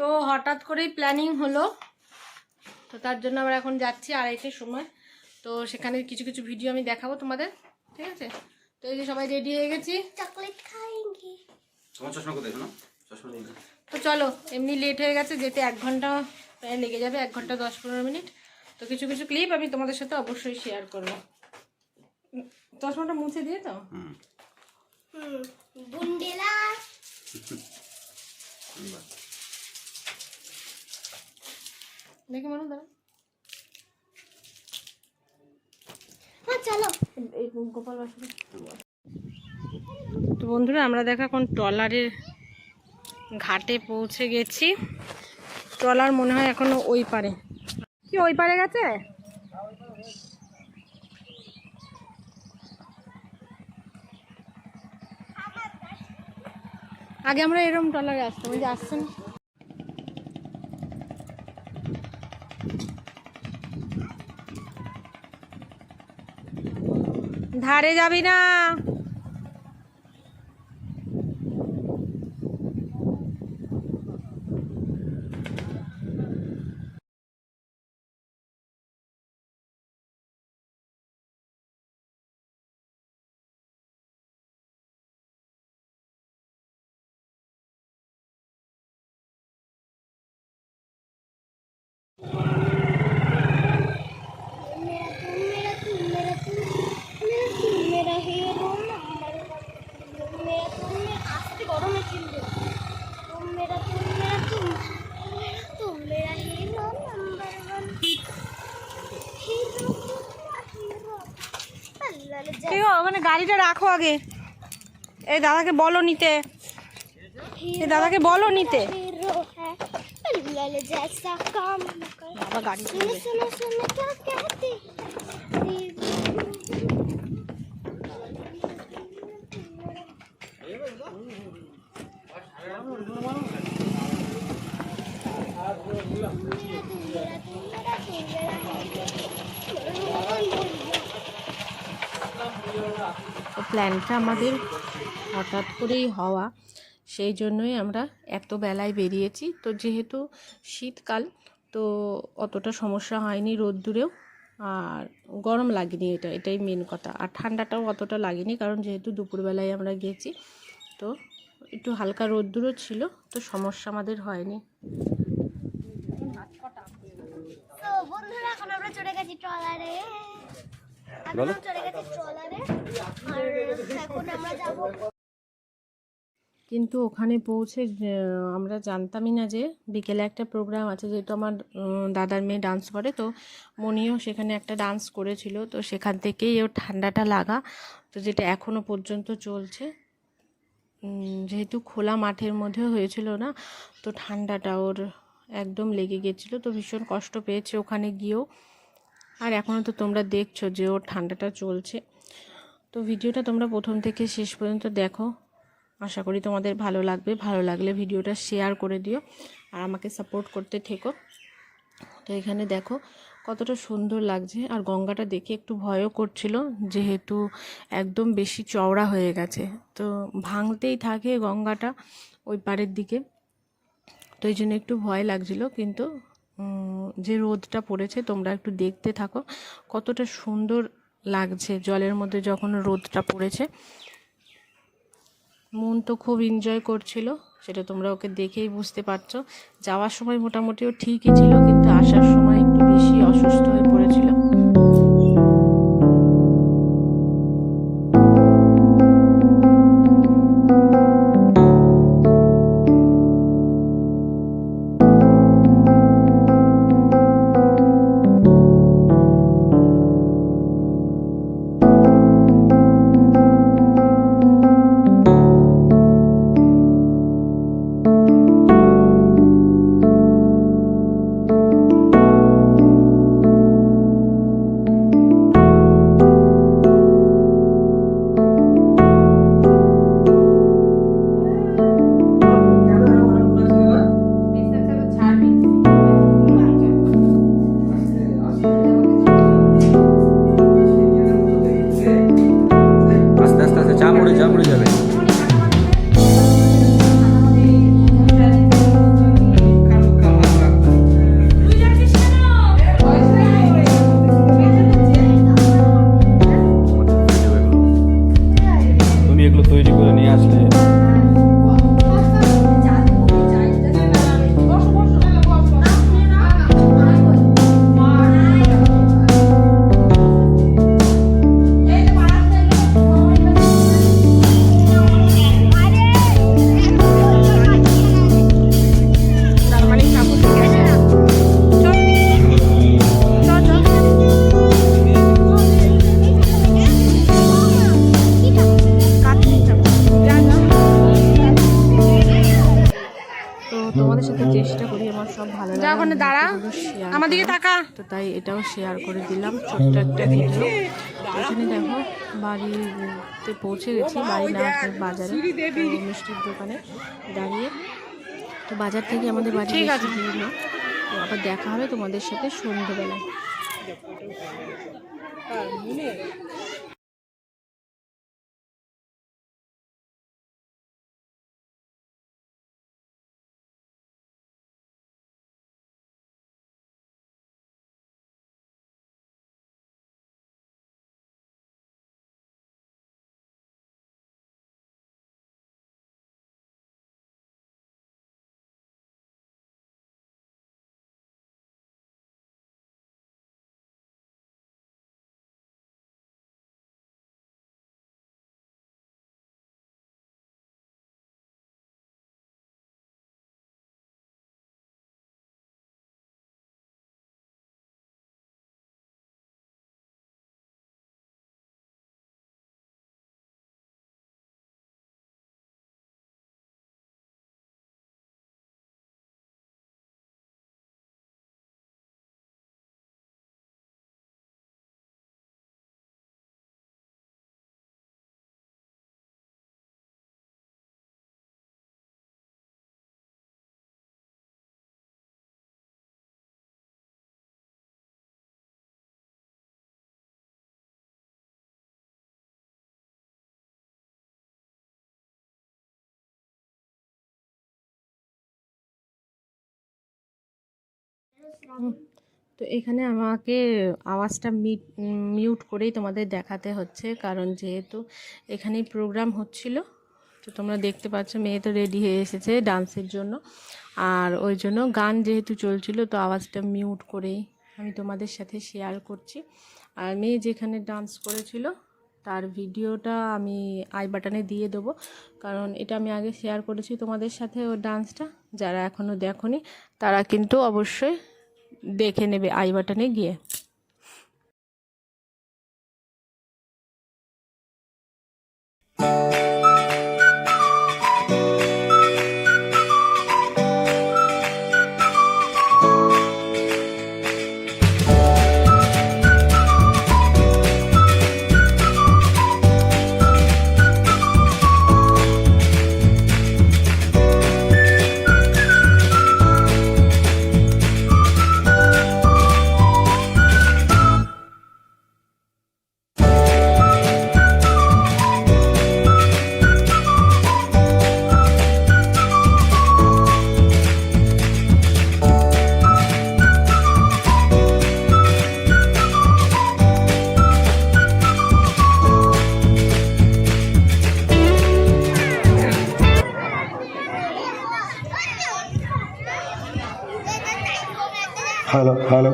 তো হঠাৎ করেই প্ল্যানিং হলো। তো তার জন্য আমরা এখন যাচ্ছি আড়াইটের সময়। তো সেখানে কিছু কিছু ভিডিও আমি দেখাবো তোমাদের ঠিক আছে? তো এই যে সবাই রেডি হয়ে গেছি। তো চলো এমনি লেট হয়ে গেছে যেতে এক ঘণ্টা প্রায় লেগে যাবে এক ঘণ্টা দশ পনেরো মিনিট। তো কিছু কিছু ক্লিপ আমি তোমাদের সাথে অবশ্যই শেয়ার করব। চশমাটা মুছে দিয়ে তো? বুন্ডেলা হ্যাঁ, তো বন্ধুরা আমরা দেখো এখন ট্রলারের ঘাটে পৌঁছে গেছি। ট্রলার মনে হয় এখনও ওই পারে। কি ওই পারে গেছে? আগে আমরা এরম ট্রলারে আসতাম ওই যে আসছেন ধারে যাবি না। আগে। এই দাদাকে বলো নিতে। এই দাদাকে বলো নিতে। বাবা গাড়ি তো প্ল্যানটা আমাদের হঠাৎ করেই হওয়া। সেই জন্যই আমরা এত বেলায় বেরিয়েছি। তো যেহেতু শীতকাল, তো অতটা সমস্যা হয়নি রোদ্দুরেও। আর গরম লাগেনি এটা, এটাই মেন কথা। আর ঠান্ডাটাও অতটা লাগেনি, কারণ যেহেতু দুপুরবেলায় আমরা গেছি, তো একটু হালকা রোদ্দুরও ছিল, তো সমস্যা আমাদের হয়নি। বন্ধুরা, এখন আমরা চলে গেছি ট্রলারে। কিন্তু ওখানে পৌঁছে আমরা জানতামই না যে বিকেলে একটা প্রোগ্রাম আছে, যেহেতু আমার দাদার মেয়ে ডান্স করে, তো মনিও সেখানে একটা ডান্স করেছিল, তো সেখান থেকেই ওর ঠান্ডাটা লাগা। তো যেটা এখনও পর্যন্ত চলছে যেহেতু খোলা মাঠের মধ্যে হয়েছিল না, তো ঠান্ডাটা ওর একদম লেগে গেছিল, তো ভীষণ কষ্ট পেয়েছে ওখানে গিয়েও। আর এখনও তো তোমরা দেখছ যে ওর ঠান্ডাটা চলছে। তো ভিডিওটা তোমরা প্রথম থেকে শেষ পর্যন্ত দেখো। আশা করি তোমাদের ভালো লাগবে। ভালো লাগলে ভিডিওটা শেয়ার করে দিও আর আমাকে সাপোর্ট করতে থেকো। তো এখানে দেখো কতটা সুন্দর লাগছে। আর গঙ্গাটা দেখে একটু ভয়ও করছিল যেহেতু একদম বেশি চওড়া হয়ে গেছে। তো ভাঙতেই থাকে গঙ্গাটা ওই পাড়ের দিকে। তো এই জন্য একটু ভয় লাগছিল, কিন্তু যে রোদটা পড়েছে, তোমরা একটু দেখতে থাকো। কতটা সুন্দর লাগছে জলের মধ্যে যখন রোদটা পড়েছে। মন তো খুব এনজয় করছিল, সেটা তোমরা ওকে দেখেই বুঝতে পারছ। যাওয়ার সময় মোটামুটিও ঠিকই ছিল, কিন্তু আসার সময় একটু বেশি অসুস্থ হয়ে পড়েছিল। আমার দিকে তো তাই এটাও শেয়ার করে দিলাম ছোট্ট একটা ভিডিও এখানে দেখো বাড়িতে পৌঁছে গেছি বাড়ি না বাজারে মিষ্টির দোকানে দাঁড়িয়ে। তো বাজার থেকে আমাদের বাড়ি ঠিক আছে। আবার দেখা হবে তোমাদের সাথে সন্ধ্যেবেলায়। তো এখানে আমাকে আওয়াজটা মিউট করেই তোমাদের দেখাতে হচ্ছে, কারণ যেহেতু এখানে প্রোগ্রাম হচ্ছিল, তো তোমরা দেখতে পাচ্ছ মেয়ে তো রেডি হয়ে এসেছে ডান্সের জন্য। আর ওই জন্য গান যেহেতু চলছিল, তো আওয়াজটা মিউট করেই আমি তোমাদের সাথে শেয়ার করছি। আর মেয়ে যেখানে ডান্স করেছিল, তার ভিডিওটা আমি আই বাটনে দিয়ে দেবো, কারণ এটা আমি আগে শেয়ার করেছি তোমাদের সাথে ও ডান্সটা যারা এখনও দেখোনি, তারা কিন্তু অবশ্যই দেখে নেবে আই বাটনে গিয়ে। Hello hello.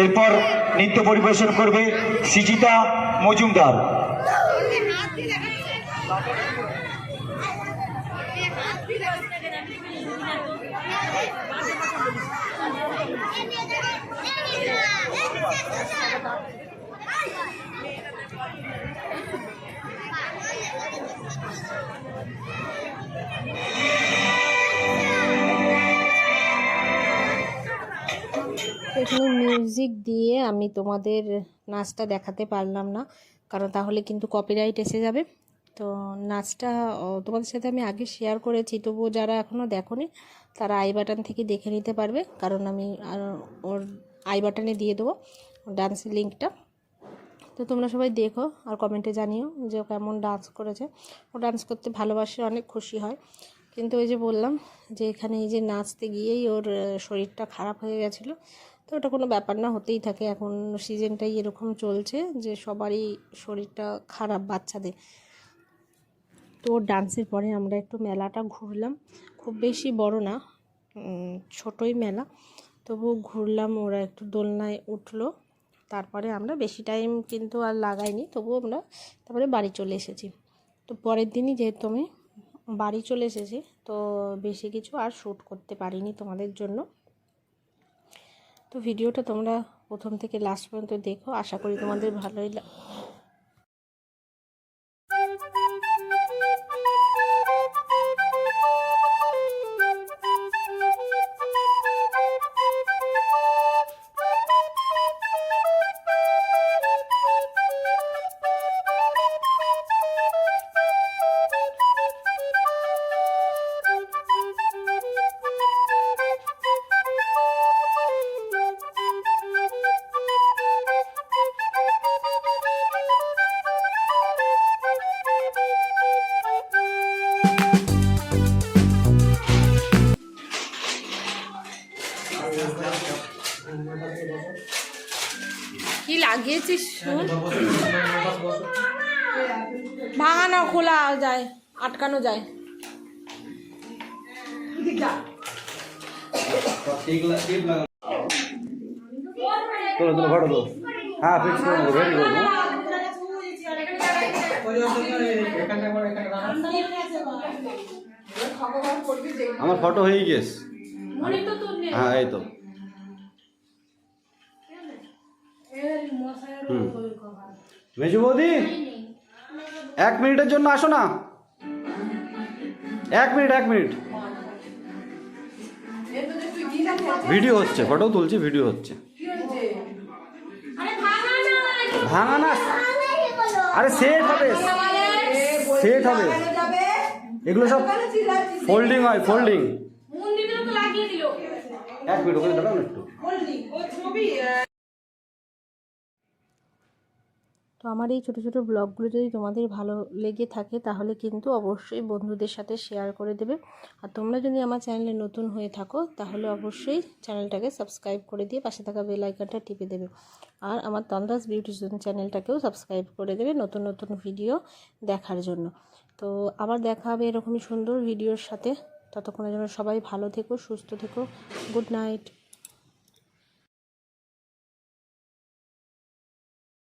এরপর নৃত্য পরিবেশন করবে সিজিতা মজুমদার। এখানে মিউজিক দিয়ে আমি তোমাদের নাচটা দেখাতে পারলাম না। কারণ তাহলে কিন্তু কপিরাইট এসে যাবে। তো নাচটা তোমাদের সাথে আমি আগে শেয়ার করেছি, তবুও যারা এখনও দেখোনি, তারা আই বাটন থেকে দেখে নিতে পারবে। কারণ আমি ওর আই বাটনে দিয়ে দেবো ডান্সের লিঙ্কটা তো তোমরা সবাই দেখো আর কমেন্টে জানিও যে ও কেমন ডান্স করেছে। ও ডান্স করতে ভালোবাসে, অনেক খুশি হয়। কিন্তু ওই যে বললাম যে এখানে এই যে নাচতে গিয়েই ওর শরীরটা খারাপ হয়ে গেছিল। তো ওটা কোনো ব্যাপার না, হতেই থাকে। এখন সিজনটাই এরকম চলছে যে সবারই শরীরটা খারাপ বাচ্চাদের। তো ডান্সের পরে আমরা একটু মেলাটা ঘুরলাম। খুব বেশি বড় না ছোটই মেলা। তবুও ঘুরলাম, ওরা একটু দোলনায় উঠল। তারপরে আমরা বেশি টাইম কিন্তু আর লাগাইনি তবুও আমরা তারপরে বাড়ি চলে এসেছি। তো পরের দিনই যেহেতু আমি বাড়ি চলে এসেছি, তো বেশি কিছু আর শ্যুট করতে পারিনি তোমাদের জন্য। তো ভিডিওটা তোমরা প্রথম থেকে লাস্ট পর্যন্ত দেখো। আশা করি তোমাদের ভালোই কি লাগিয়েছিস শুন? ভাঙানো খোলা যায় আটকানো যায়। তোলো তোলো ফটো তো হ্যাঁ ফিক্স করে দেবো ভেরি গুড আমার ফটো হয়ে গেছে। হ্যাঁ এই তো। হুম। মেজু বৌদি এক মিনিটের জন্য আসো না। এক মিনিট এক মিনিট। ভিডিও হচ্ছে ফটো তুলছি ভিডিও হচ্ছে। ভাঙা না আরে সেট হবে। সেট হবে। এগুলো সব ফোল্ডিং হয় ফোল্ডিং। এক মিনিট ওখানে দাঁড়াও একটু। তো আমার এই ছোটো ছোটো ব্লগগুলো যদি তোমাদের ভালো লেগে থাকে তাহলে কিন্তু অবশ্যই বন্ধুদের সাথে শেয়ার করে দেবে। আর তোমরা যদি আমার চ্যানেলে নতুন হয়ে থাকো তাহলে অবশ্যই চ্যানেলটাকে সাবস্ক্রাইব করে দিয়ে পাশে থাকা বেল আইকনটা টিপে দেবে। আর আমার তন্দ্রাস বিউটিশন চ্যানেলটাকেও সাবস্ক্রাইব করে দেবে নতুন নতুন ভিডিও দেখার জন্য। তো আবার দেখা হবে এরকমই সুন্দর ভিডিওর সাথে। ততক্ষণের জন্য সবাই ভালো থেকো, সুস্থ থেকো। Good night.